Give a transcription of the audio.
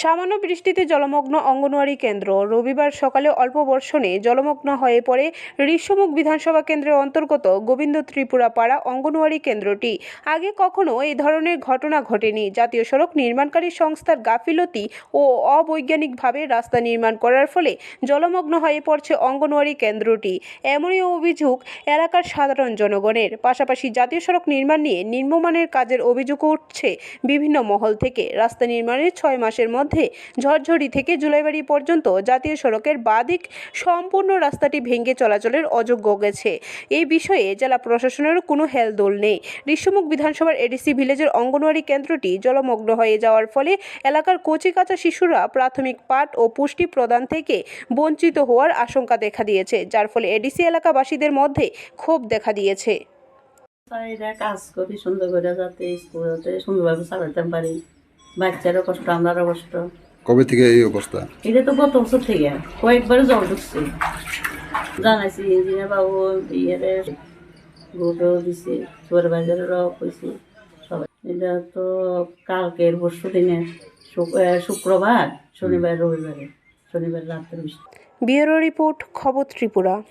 সামান্য বৃষ্টিতে জলমগ্ন অঙ্গনওয়াড়ি কেন্দ্র। রবিবার সকালে অল্প বর্ষণে জলমগ্ন হয়ে পড়ে ঋষ্যমুখ বিধানসভা কেন্দ্রের অন্তর্গত গোবিন্দ ত্রিপুরা পাড়া অঙ্গনওয়াড়ি কেন্দ্রটি। আগে কখনো এই ধরনের ঘটনা ঘটেনি। জাতীয় সড়ক নির্মাণকারী সংস্থার গাফিলতি ও অবৈজ্ঞানিকভাবে রাস্তা নির্মাণ করার ফলে জলমগ্ন হয়ে পড়ছে অঙ্গনওয়াড়ি কেন্দ্রটি। এমনই অভিযোগ এলাকার সাধারণ জনগণের। পাশাপাশি জাতীয় সড়ক নির্মাণ নিয়ে নিম্নমানের কাজের অভিযোগ উঠছে বিভিন্ন মহল থেকে। রাস্তা নির্মাণের ছয় মাসের মধ্যে ঝরঝরি থেকে জুলাইবাড়ি পর্যন্ত জাতীয় সড়কের বাদিক সম্পূর্ণ রাস্তাটি ভেঙে চলাচলের অযোগ্য গেছে। এই বিষয়ে জেলা প্রশাসনেরও কোনো হেলদোল নেই। ঋষ্যমুখ বিধানসভার এডিসি ভিলেজের অঙ্গনওয়াড়ি কেন্দ্রটি জলমগ্ন হয়ে যাওয়ার ফলে এলাকার কচিকাঁচা শিশুরা প্রাথমিক পাঠ ও পুষ্টি প্রদান থেকে বঞ্চিত হওয়ার আশঙ্কা দেখা দিয়েছে, যার ফলে এডিসি এলাকাবাসীদের মধ্যে ক্ষোভ দেখা দিয়েছে। কাজ করি সুন্দর করে যাতে সুন্দরভাবে চালাতে পারি। বাচ্চারও কষ্ট আমারও কষ্ট। কবে থেকে এই অবস্থা? এটা তো গত বছর থেকে। কয়েকবার জল ঢুকছে জানাইছি ইঞ্জিনিয়ার বাবু ইয়েরে ভোটও দিছে সুপারভাইজারেরও কইছি সবাই। এটা তো কালকের পরশু দিনে শুক- শুক্রবার শনিবার রবিবারে। শনিবার রাত্রে বৃষ্টি। ব্যুরো রিপোর্ট খবর ত্রিপুরা।